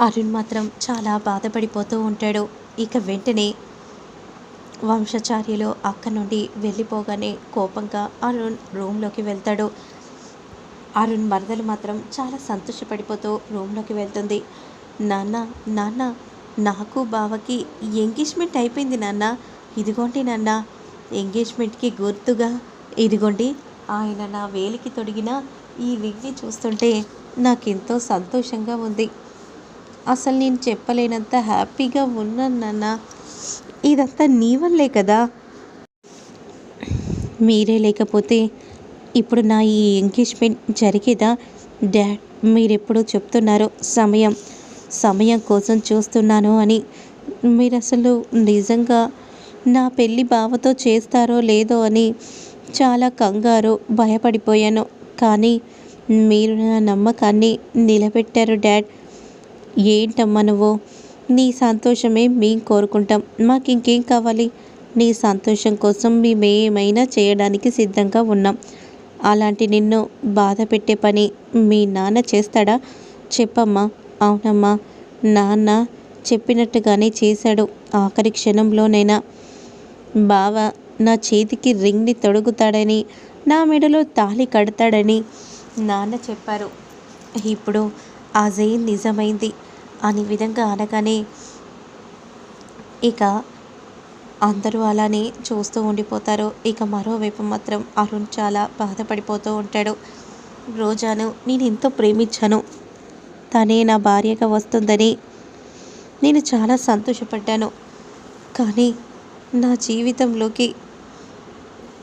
అరుణ్ మాత్రం చాలా బాధపడిపోతూ ఉంటాడు. ఇక వెంటనే వంశచార్యులు అక్క నుండి వెళ్ళిపోగానే కోపంగా అరుణ్ రూమ్లోకి వెళ్తాడు. అరుణ్ మరదలు మాత్రం చాలా సంతోషపడిపోతూ రూమ్లోకి వెళ్తుంది. నాన్న నాన్న నాకు బావకి ఎంగేజ్మెంట్ అయిపోయింది నాన్న. ఇదిగోండి నాన్న ఎంగేజ్మెంట్కి గుర్తుగా ఇదిగోండి. ఆయన నా వేలికి తొడిగిన ఈ రింగ్ని చూస్తుంటే నాకెంతో సంతోషంగా ఉంది. అసలు నేను చెప్పలేనంత హ్యాపీగా ఉన్నాను నాన్న. ఇదంతా నీ వల్లే కదా. మీరే లేకపోతే ఇప్పుడు నా ఈ ఎంగేజ్మెంట్ జరిగేదా? డాడ్ మీరెప్పుడు చెప్తున్నారు సమయం సమయం కోసం చూస్తున్నాను అని. మీరు అసలు నిజంగా నా పెళ్ళి బావతో చేస్తారో లేదో అని చాలా కంగారు భయపడిపోయాను. కానీ మీరు నా నమ్మకాన్ని నిలబెట్టారు డాడ్. ఏంటమ్మా నువ్వు? నీ సంతోషమే మేము కోరుకుంటాం. మాకు ఇంకేం కావాలి? నీ సంతోషం కోసం మేమేమైనా చేయడానికి సిద్ధంగా ఉన్నాం. అలాంటి నిన్ను బాధ పెట్టే పని మీ నాన్న చేస్తాడా? చెప్పమ్మా. అవునమ్మా. నాన్న చెప్పినట్టుగానే చేశాడు. ఆఖరి క్షణంలోనైనా. బావ నా చేతికి రింగ్ని తొడుగుతాడని నా మెడలో తాళి కడతాడని నాన్న చెప్పారు. ఇప్పుడు ఆ జైన్ నిజమైంది అని విధంగా అనగానే ఇక అందరూ అలానే చూస్తూ ఉండిపోతారు. ఇక మరోవైపు మాత్రం అరుణ్ చాలా బాధపడిపోతూ ఉంటాడు. రోజాను నేను ఎంతో ప్రేమించాను. తనే నా భార్యగా వస్తుందని నేను చాలా సంతోషపడ్డాను. కానీ నా జీవితంలోకి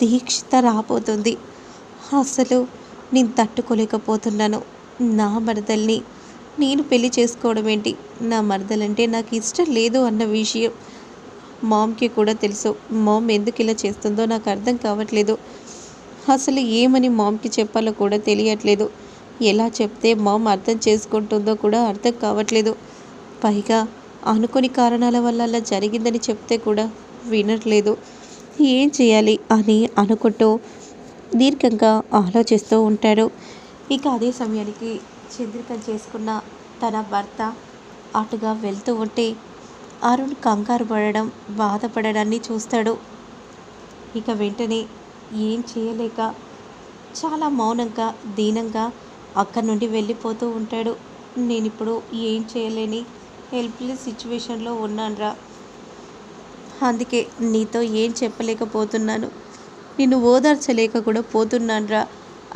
దీక్షిత రాబోతుంది. అసలు నేను తట్టుకోలేకపోతున్నాను. నా మరదల్ని నేను పెళ్ళి చేసుకోవడం ఏంటి? నా మరదలంటే నాకు ఇష్టం లేదు అన్న విషయం మామ్కి కూడా తెలుసు. మామ్ ఎందుకు ఇలా చేస్తుందో నాకు అర్థం కావట్లేదు. అసలు ఏమని మామ్కి చెప్పాలో కూడా తెలియట్లేదు. ఎలా చెప్తే మామ్ అర్థం చేసుకుంటుందో కూడా అర్థం కావట్లేదు. పైగా అనుకోని కారణాల వల్ల అలా జరిగిందని చెప్తే కూడా వినట్లేదు. ఏం చేయాలి అని అనుకుంటూ దీర్ఘంగా ఆలోచిస్తూ ఉంటాడు. ఇక అదే సమయానికి చంద్రిక చేసుకున్న తన భర్త అటుగా వెళ్తూ ఉంటే అరుణ్ కంగారు పడడం బాధపడడాన్ని చూస్తాడు. ఇక వెంటనే ఏం చేయలేక చాలా మౌనంగా దీనంగా అక్కడి నుండి వెళ్ళిపోతూ ఉంటాడు. నేను ఇప్పుడు ఏం చేయలేని హెల్ప్లెస్ సిచ్యువేషన్లో ఉన్నానురా. అందుకే నీతో ఏం చెప్పలేకపోతున్నాను. నిన్ను ఓదార్చలేక కూడా పోతున్నానురా.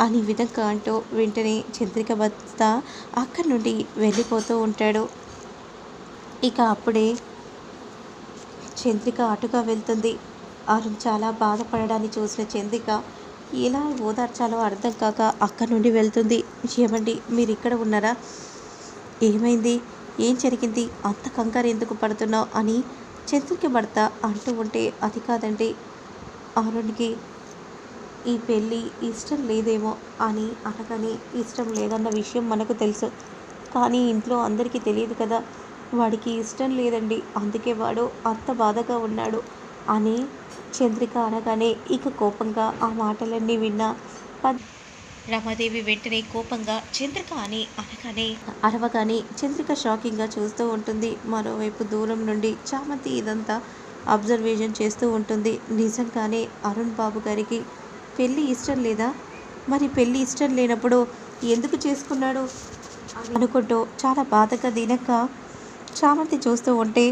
అని విధంగా అంటూ వెంటనే చంద్రిక భర్త అక్కడి నుండి వెళ్ళిపోతూ ఉంటాడు. ఇక అప్పుడే చంద్రిక అటుగా వెళ్తుంది. అరుణ్ చాలా బాధపడడాన్ని చూసిన చంద్రిక ఎలా ఓదార్చాలో అర్థం కాక అక్కడి నుండి వెళ్తుంది. ఏమండి మీరు ఇక్కడ ఉన్నారా? ఏమైంది? ఏం జరిగింది? అంత కంగారు ఎందుకు పడుతున్నావు అని చంద్రిక భర్త అంటూ ఉంటే అది కాదండి. అరుణ్కి ఈ పెళ్ళి ఇష్టం లేదేమో అని అనగానే ఇష్టం లేదన్న విషయం మనకు తెలుసు. కానీ ఇంట్లో అందరికీ తెలియదు కదా వాడికి ఇష్టం లేదండి అందుకే వాడు అంత బాధగా ఉన్నాడు అని చంద్రిక అనగానే ఇక కోపంగా ఆ మాటలన్నీ విన్న రమాదేవి వెంటనే కోపంగా చంద్రిక అని అనగానే అరవగానే చంద్రిక షాకింగ్గా చూస్తూ ఉంటుంది. మరోవైపు దూరం నుండి చామంతి ఇదంతా అబ్జర్వేషన్ చేస్తూ ఉంటుంది. నిజంగానే అరుణ్ బాబు గారికి పెళ్ళి ఇష్టం లేదా? మరి పెళ్ళి ఇష్టం లేనప్పుడు ఎందుకు చేసుకున్నాడు? అనుకుంటూ చాలా బాధగా దీనక చామంతి చూస్తూ ఉంటే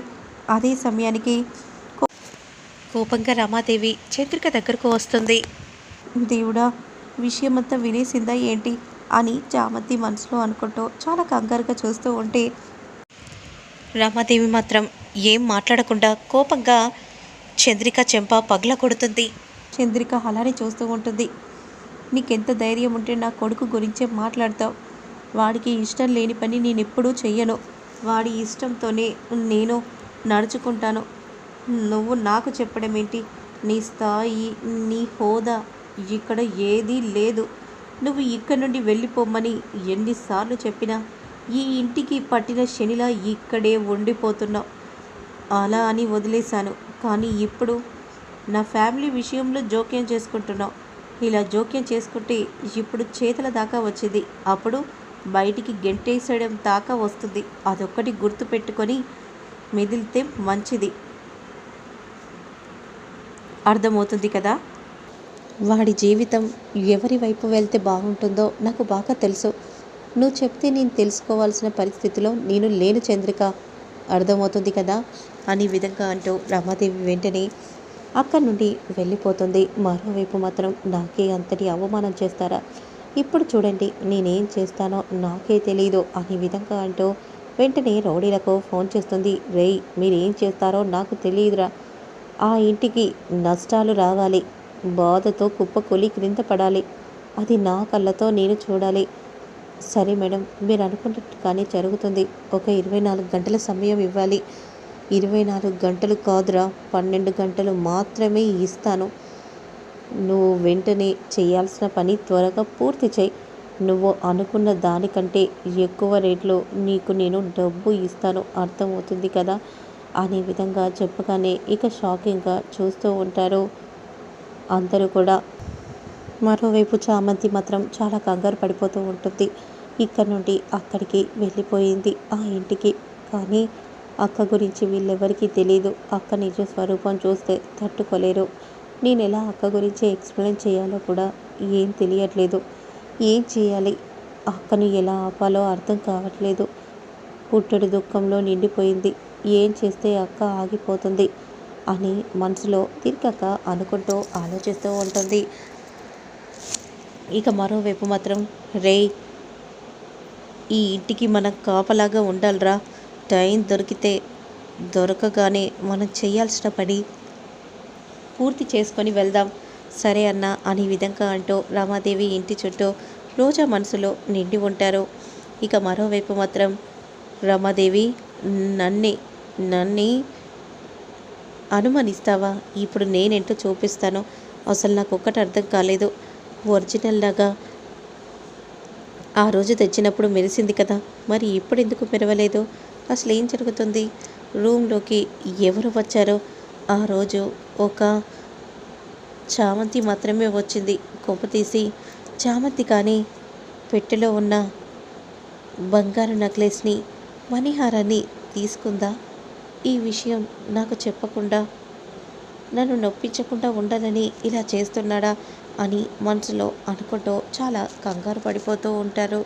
అదే సమయానికి కోపంగా రమాదేవి చంద్రిక దగ్గరకు వస్తుంది. దేవుడా విషయమంతా వినేసిందా ఏంటి? అని చామంతి మనసులో అనుకుంటూ చాలా కంగారుగా చూస్తూ ఉంటే రమాదేవి మాత్రం ఏం మాట్లాడకుండా కోపంగా చంద్రిక చెంప పగల కొడుతుంది చంద్రిక అలానే చూస్తూ ఉంటుంది. నీకెంత ధైర్యం ఉంటే నా కొడుకు గురించే మాట్లాడతావు. వాడికి ఇష్టం లేని పని నేను ఎప్పుడూ చెయ్యను. వాడి ఇష్టంతోనే నేను నడుచుకుంటాను. నువ్వు నాకు చెప్పడం ఏంటి? నీ స్థాయి నీ హోదా ఇక్కడ ఏదీ లేదు. నువ్వు ఇక్కడి నుండి వెళ్ళిపోమని ఎన్నిసార్లు చెప్పినా ఈ ఇంటికి పట్టిన శనిలా ఇక్కడే ఉండిపోతున్నావు. అలా అని వదిలేశాను. కానీ ఇప్పుడు నా ఫ్యామిలీ విషయంలో జోక్యం చేసుకుంటున్నావు. ఇలా జోక్యం చేసుకుంటే ఇప్పుడు చేతుల దాకా వచ్చింది. అప్పుడు బయటికి గెంటేసేయడం దాకా వస్తుంది. అదొక్కటి గుర్తు పెట్టుకొని మెదిలితే మంచిది. అర్థమవుతుంది కదా? వాడి జీవితం ఎవరి వైపు వెళ్తే బాగుంటుందో నాకు బాగా తెలుసు. నువ్వు చెప్తే నేను తెలుసుకోవాల్సిన పరిస్థితిలో నేను లేను చంద్రిక. అర్థమవుతుంది కదా? అనే విధంగా అంటూ రమాదేవి వెంటనే అక్కడి నుండి వెళ్ళిపోతుంది. మరోవైపు మాత్రం నాకే అంతటి అవమానం చేస్తారా? ఇప్పుడు చూడండి నేనేం చేస్తానో నాకే తెలియదు అనే విధంగా అంటూ వెంటనే రౌడీలకు ఫోన్ చేస్తుంది. రేయ్ మీరేం చేస్తారో నాకు తెలియదురా ఆ ఇంటికి నష్టాలు రావాలి. బాధతో కుప్పకూలి క్రింద పడాలి. అది నా కళ్ళతో నేను చూడాలి. సరే మేడం మీరు అనుకున్నట్టు కానీ జరుగుతుంది. ఒక ఇరవై నాలుగు గంటల సమయం ఇవ్వాలి. ఇరవై నాలుగు గంటలు కాదురా పన్నెండు గంటలు మాత్రమే ఇస్తాను. నువ్వు వెంటనే చేయాల్సిన పని త్వరగా పూర్తి చేయి. నువ్వు అనుకున్న దానికంటే ఎక్కువ రేట్లో నీకు నేను డబ్బు ఇస్తాను. అర్థమవుతుంది కదా? అనే విధంగా చెప్పగానే ఇక షాకింగ్గా చూస్తూ ఉంటారు అందరూ కూడా. మరోవైపు చామంతి మాత్రం చాలా కంగారు పడిపోతూ ఉంటుంది. ఇక్కడ నుండి అక్కడికి వెళ్ళిపోయింది ఆ ఇంటికి. కానీ అక్క గురించి వీళ్ళెవరికీ తెలియదు అక్క నిజ స్వరూపం చూస్తే తట్టుకోలేరు. నేను ఎలా అక్క గురించి ఎక్స్ప్లెయిన్ చేయాలో కూడా ఏం తెలియట్లేదు. ఏం చేయాలి? అక్కను ఎలా ఆపాలో అర్థం కావట్లేదు. పుట్టడి దుఃఖంలో నిండిపోయింది. ఏం చేస్తే అక్క ఆగిపోతుంది అని మనసులో తిరగక అనుకుంటూ ఆలోచిస్తూ ఉంటుంది. ఇక మరోవైపు మాత్రం రే ఈ ఇంటికి మనం కాపలాగా ఉండాలిరా. టైం దొరికితే దొరకగానే మనం చేయాల్సిన పని పూర్తి చేసుకొని వెళ్దాం. సరే అన్న అనే విధంగా అంటూ రామాదేవి ఇంటి చుట్టూ రోజా మనసులో నిండి ఉంటారు. ఇక మరోవైపు మాత్రం రమాదేవి నన్నే నన్ని అనుమానిస్తావా? ఇప్పుడు నేనేంటో చూపిస్తాను. అసలు నాకు ఒక్కటి అర్థం కాలేదు. ఒరిజినల్ లాగా ఆ రోజు తెచ్చినప్పుడు మెరిసింది కదా. మరి ఇప్పుడు ఎందుకు మెరవలేదు? అసలు ఏం జరుగుతుంది? రూమ్లోకి ఎవరు వచ్చారో ఆ రోజు ఒక చామంతి మాత్రమే వచ్చింది. కొప్ప తీసి చామంతి కానీ పెట్టెలో ఉన్న బంగారు నెక్లెస్ని మణిహారాన్ని తీసుకుందా? ఈ విషయం నాకు చెప్పకుండా నన్ను నొప్పించకుండా ఉండాలని ఇలా చేస్తున్నాడా అని మనసులో అనుకుంటూ చాలా కంగారు పడిపోతూ ఉంటారు.